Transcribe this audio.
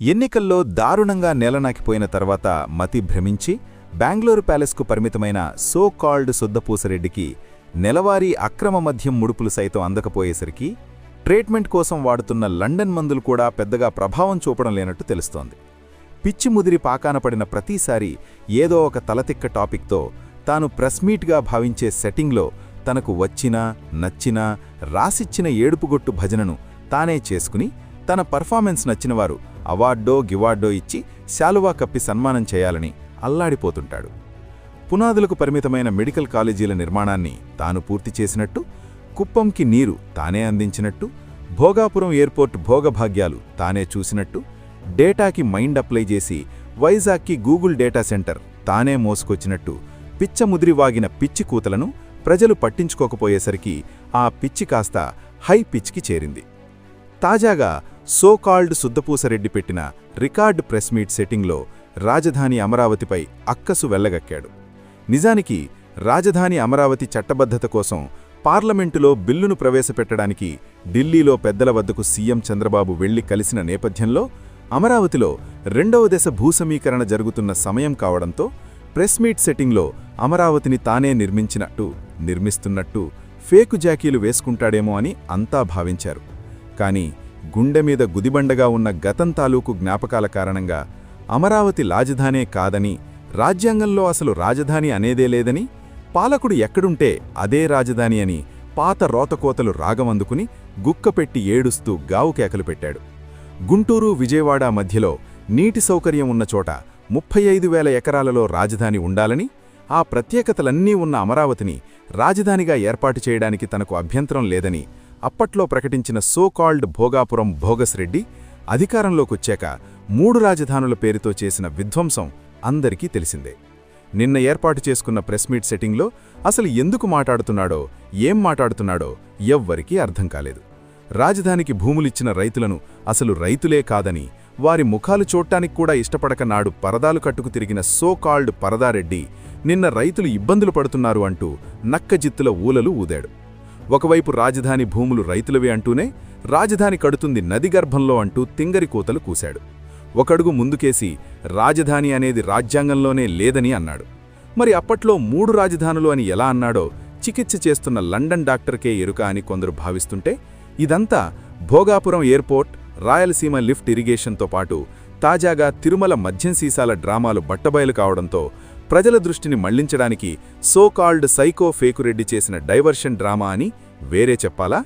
ఎన్నికల్లో దారుణంగా నేలనాకిపోయిన తర్వాత మతి భ్రమించి బెంగళూరు ప్యాలెస్కు పరిమితమైన సో కాల్డ్ సుద్దపూసరెడ్డికి నెలవారీ అక్రమ మద్యం ముడుపులు సైతం అందకపోయేసరికి ట్రీట్మెంట్ కోసం వాడుతున్న లండన్ మందులు కూడా పెద్దగా ప్రభావం చూపడం లేనట్టు తెలుస్తోంది. పిచ్చి ముదిరి పాకాన పడిన ప్రతిసారి ఏదో ఒక తలతిక్క టాపిక్తో తాను ప్రెస్మీట్గా భావించే సెట్టింగ్లో తనకు వచ్చినా నచ్చినా రాసిచ్చిన ఏడుపుగొట్టు భజనను తానే చేసుకుని తన పర్ఫార్మెన్స్ నచ్చినవారు అవార్డో గివార్డో ఇచ్చి శాలువా కప్పి సన్మానం చేయాలని అల్లాడిపోతుంటాడు. పునాదులకు పరిమితమైన మెడికల్ కాలేజీల నిర్మాణాన్ని తాను పూర్తి చేసినట్టు కుప్పంకి నీరు తానే అందించినట్టు భోగాపురం ఎయిర్పోర్ట్ భోగభాగ్యాలు తానే చూసినట్టు డేటాకి మైండ్ అప్లై చేసి వైజాగ్కి గూగుల్ డేటా సెంటర్ తానే మోసుకొచ్చినట్టు పిచ్చముదిరివాగిన పిచ్చి కూతలను ప్రజలు పట్టించుకోకపోయేసరికి ఆ పిచ్చి కాస్త హై పిచ్కి చేరింది. తాజాగా సో కాల్డ్ సుద్దపూసరెడ్డి పెట్టిన రికార్డ్ ప్రెస్ మీట్ సెట్టింగ్లో రాజధాని అమరావతిపై అక్కసు వెళ్ళగక్కాడు. నిజానికి రాజధాని అమరావతి చట్టబద్ధత కోసం పార్లమెంటులో బిల్లును ప్రవేశపెట్టడానికి ఢిల్లీలో పెద్దల వద్దకు సీఎం చంద్రబాబు వెళ్ళి కలిసిన నేపథ్యంలో అమరావతిలో రెండవ దశ భూసమీకరణ జరుగుతున్న సమయం కావడంతో ప్రెస్ మీట్ సెట్టింగ్లో అమరావతిని తానే నిర్మించినట్టు నిర్మిస్తున్నట్టు ఫేకు జాకీలు వేసుకుంటాడేమో అని అంతా భావించారు. కానీ గుండె మీద గుదిబండగా ఉన్న గతం తాలూకు జ్ఞాపకాల కారణంగా అమరావతి రాజధానే కాదని రాజ్యాంగంలో అసలు రాజధాని అనేదే లేదని పాలకుడు ఎక్కడుంటే అదే రాజధాని అని పాత రోతకోతలు రాగమందుకుని గుక్కపెట్టి ఏడుస్తూ గావుకేకలు పెట్టాడు. గుంటూరు విజయవాడ మధ్యలో నీటి సౌకర్యం ఉన్న చోట ముప్పై ఐదు వేల ఎకరాలలో రాజధాని ఉండాలని ఆ ప్రత్యేకతలన్నీ ఉన్న అమరావతిని రాజధానిగా ఏర్పాటు చేయడానికి తనకు అభ్యంతరం లేదని అప్పట్లో ప్రకటించిన సోకాల్డ్ భోగాపురం భోగస్రెడ్డి అధికారంలోకొచ్చాక మూడు రాజధానుల పేరుతో చేసిన విధ్వంసం అందరికీ తెలిసిందే. నిన్న ఏర్పాటు చేసుకున్న ప్రెస్ మీట్ సెట్టింగ్లో అసలు ఎందుకు మాట్లాడుతున్నాడో ఏం మాట్లాడుతున్నాడో ఎవ్వరికీ అర్థం కాలేదు. రాజధానికి భూములిచ్చిన రైతులను అసలు రైతులే కాదని వారి ముఖాలు చూడటానికి కూడా ఇష్టపడక నాడు పరదాలు కట్టుకు తిరిగిన సోకాల్డ్ పరదారెడ్డి నిన్న రైతులు ఇబ్బందులు పడుతున్నారు అంటూ నక్కజిత్తుల ఊలలు ఊదాడు. ఒకవైపు రాజధాని భూములు రైతులవే అంటూనే రాజధాని కడుతుంది నది గర్భంలో అంటూ తింగరి కూతలు కూశాడు. ఒకడుగు ముందుకేసి రాజధాని అనేది రాజ్యాంగంలోనే లేదని అన్నాడు. మరి అప్పట్లో మూడు రాజధానులు అని ఎలా అన్నాడో చికిత్స చేస్తున్న లండన్ డాక్టర్కే ఎరుక అని కొందరు భావిస్తుంటే ఇదంతా భోగాపురం ఎయిర్పోర్ట్ రాయలసీమ లిఫ్ట్ ఇరిగేషన్తో పాటు తాజాగా తిరుమల మద్యం సీసాల డ్రామాలు బట్టబయలు కావడంతో ప్రజల దృష్టిని మళ్ళించడానికి సోకాల్డ్ సైకో ఫేకురెడ్డి చేసిన డైవర్షన్ డ్రామా అని వేరే చెప్పాలా?